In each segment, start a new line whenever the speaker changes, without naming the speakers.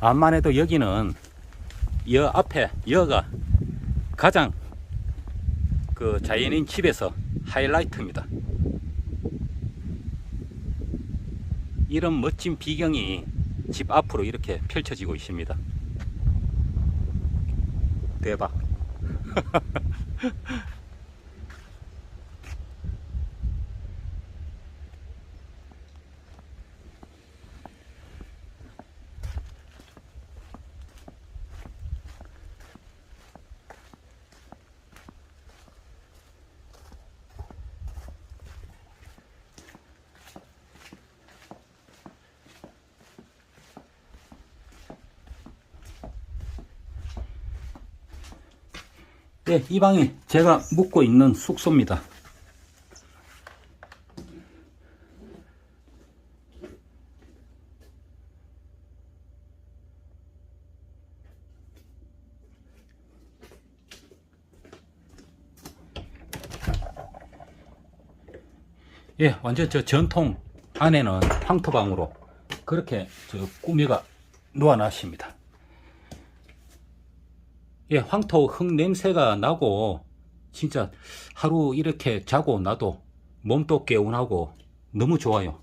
암만 해도 여기는 여 앞에 여가 가장 그 자연인 집에서 하이라이트입니다. 이런 멋진 비경이 집 앞으로 이렇게 펼쳐지고 있습니다. 대박. 네, 이 방이 제가 묵고 있는 숙소입니다. 예, 완전 저 전통 안에는 황토방으로 그렇게 저 꾸미가 놓아놨습니다. 예, 황토 흙 냄새가 나고 진짜 하루 이렇게 자고 나도 몸도 개운하고 너무 좋아요.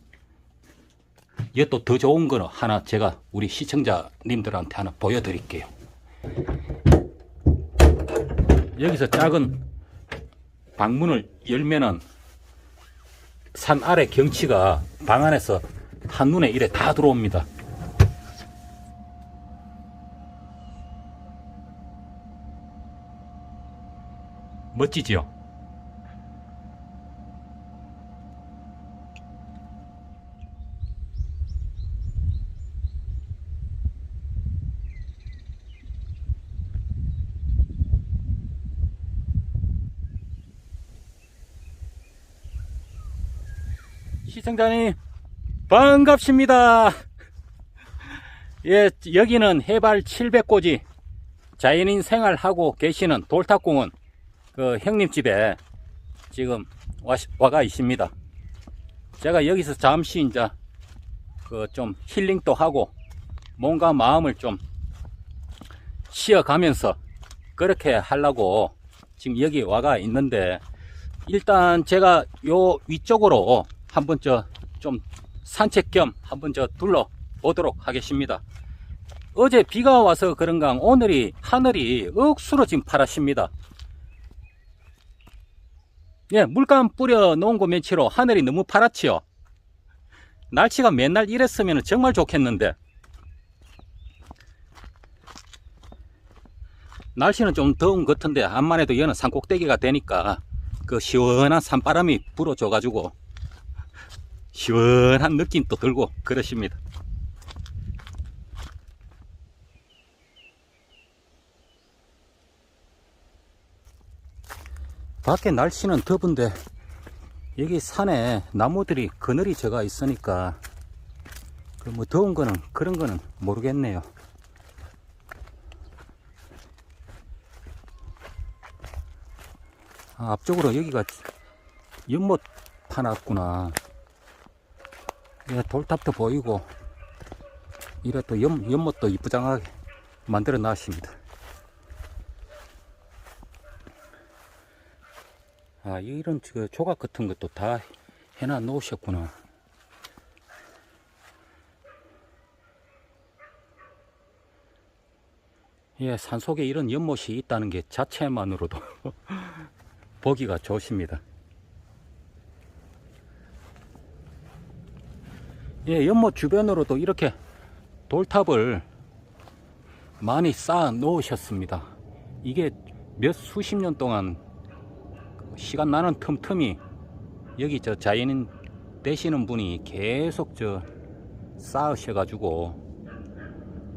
예, 또더 좋은 거는 하나 제가 우리 시청자님들한테 하나 보여드릴게요. 여기서 작은 방문을 열면은 산 아래 경치가 방 안에서 한눈에 이래 다 들어옵니다. 멋지지요? 시청자님 반갑습니다. 예, 여기는 해발 700고지 자연인 생활하고 계시는 돌탑공원 그 형님 집에 지금 와, 와가 있습니다. 제가 여기서 잠시 이제 그 좀 힐링도 하고 몸과 마음을 좀 쉬어가면서 그렇게 하려고 지금 여기 와가 있는데 일단 제가 요 위쪽으로 한번 저 좀 산책 겸 한번 저 둘러 보도록 하겠습니다. 어제 비가 와서 그런가 오늘이 하늘이 억수로 지금 파랗습니다. 예, 물감 뿌려 놓은 거 며칠로 하늘이 너무 파랗지요. 날씨가 맨날 이랬으면 정말 좋겠는데. 날씨는 좀 더운 것 같은데 암만 해도 얘는 산꼭대기가 되니까 그 시원한 산바람이 불어줘가지고 시원한 느낌도 들고 그러십니다. 밖에 날씨는 더운데 여기 산에 나무들이 그늘이 져가 있으니까 그뭐 더운 거는 그런 거는 모르겠네요. 아, 앞쪽으로 여기가 연못 파놨구나. 예, 돌탑도 보이고 이래 또 연, 연못도 이쁘장하게 만들어 놨습니다. 아, 이런 그 조각 같은 것도 다 해놔 놓으셨구나. 예, 산 속에 이런 연못이 있다는 게 자체만으로도 보기가 좋습니다. 예, 연못 주변으로도 이렇게 돌탑을 많이 쌓아 놓으셨습니다. 이게 몇 수십 년 동안 시간 나는 틈틈이 여기 저 자연인 되시는 분이 계속 저 쌓으셔 가지고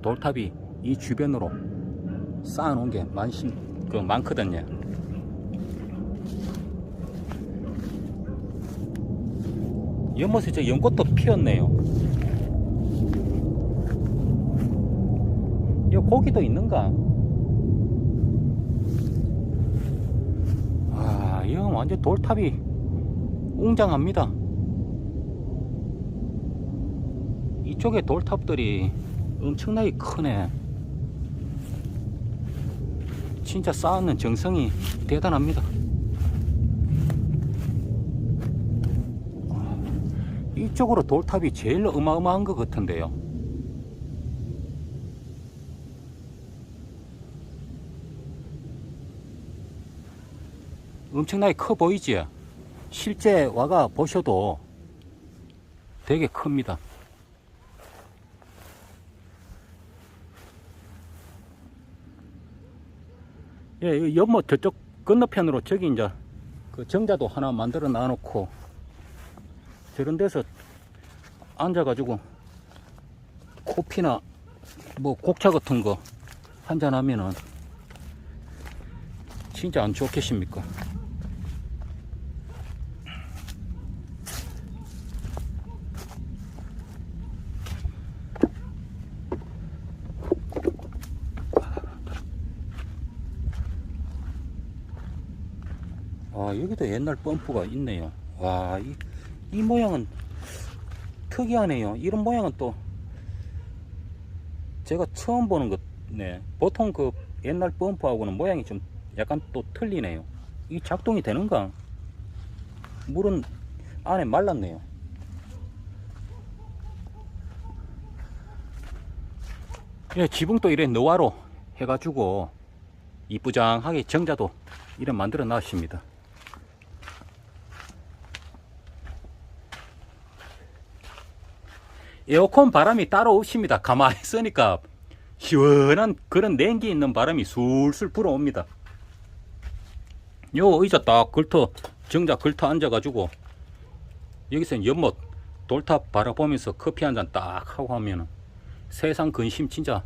돌탑이 이 주변으로 쌓아 놓은 게 많심 그 많거든요. 연못에 저 연꽃도 피었네요. 이 고기도 있는가? 아, 이건 완전 돌탑이 웅장합니다. 이쪽에 돌탑들이 엄청나게 크네. 진짜 쌓는 정성이 대단합니다. 이쪽으로 돌탑이 제일 어마어마한 것 같은데요. 엄청나게 커 보이지? 실제 와가 보셔도 되게 큽니다. 예, 이 연못 저쪽 건너편으로 저기 이제 그 정자도 하나 만들어 놔놓고 저런 데서 앉아가지고 코피나 뭐 곡차 같은 거 한잔 하면은 진짜 안 좋겠습니까? 아, 여기도 옛날 펌프가 있네요. 와, 이, 이 모양은 특이하네요. 이런 모양은 또 제가 처음 보는 것 네. 보통 그 옛날 펌프하고는 모양이 좀 약간 또 틀리네요. 이 작동이 되는가? 물은 안에 말랐네요. 예, 지붕도 이래 노화로 해가지고 이쁘장하게 정자도 이래 만들어 놨습니다. 에어컨 바람이 따로 없습니다. 가만히 있으니까 시원한 그런 냉기 있는 바람이 술술 불어옵니다. 요 의자 딱 걸터 정자 걸터 앉아가지고 여기서 연못 돌탑 바라보면서 커피 한 잔 딱 하고 하면은 세상 근심 진짜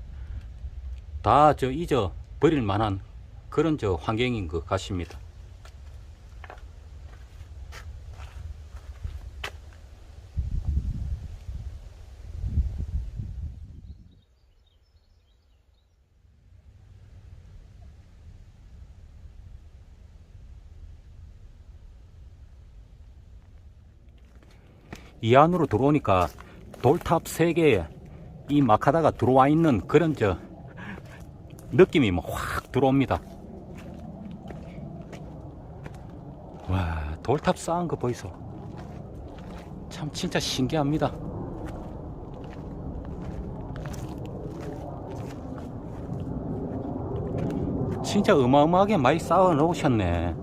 다 저 잊어 버릴 만한 그런 저 환경인 것 같습니다. 이 안으로 들어오니까 돌탑 세 개에 이 마카다가 들어와 있는 그런 저 느낌이 뭐 확 들어옵니다. 와, 돌탑 쌓은 거 보이소. 참 진짜 신기합니다. 진짜 어마어마하게 많이 쌓아 놓으셨네.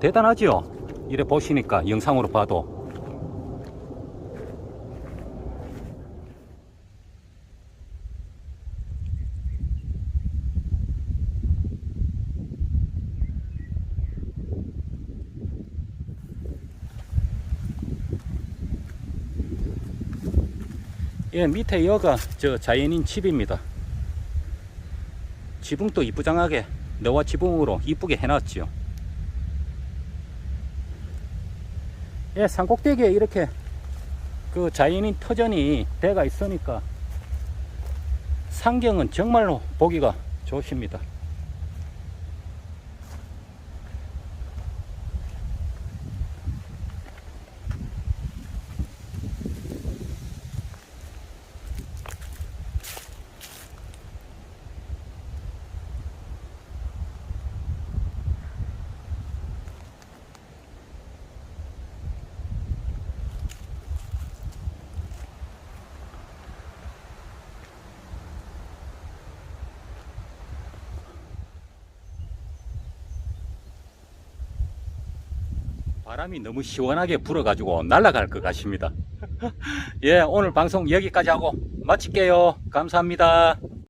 대단하죠? 이래 보시니까 영상으로 봐도 예, 밑에 여가 저 자연인 집입니다. 지붕도 이쁘장하게 너와 지붕으로 이쁘게 해놨지요. 예, 산꼭대기에 이렇게 그 자연인 터전이 대가 있으니까 상경은 정말로 보기가 좋습니다. 바람이 너무 시원하게 불어가지고 날아갈 것 같습니다. 예, 오늘 방송 여기까지 하고 마칠게요. 감사합니다.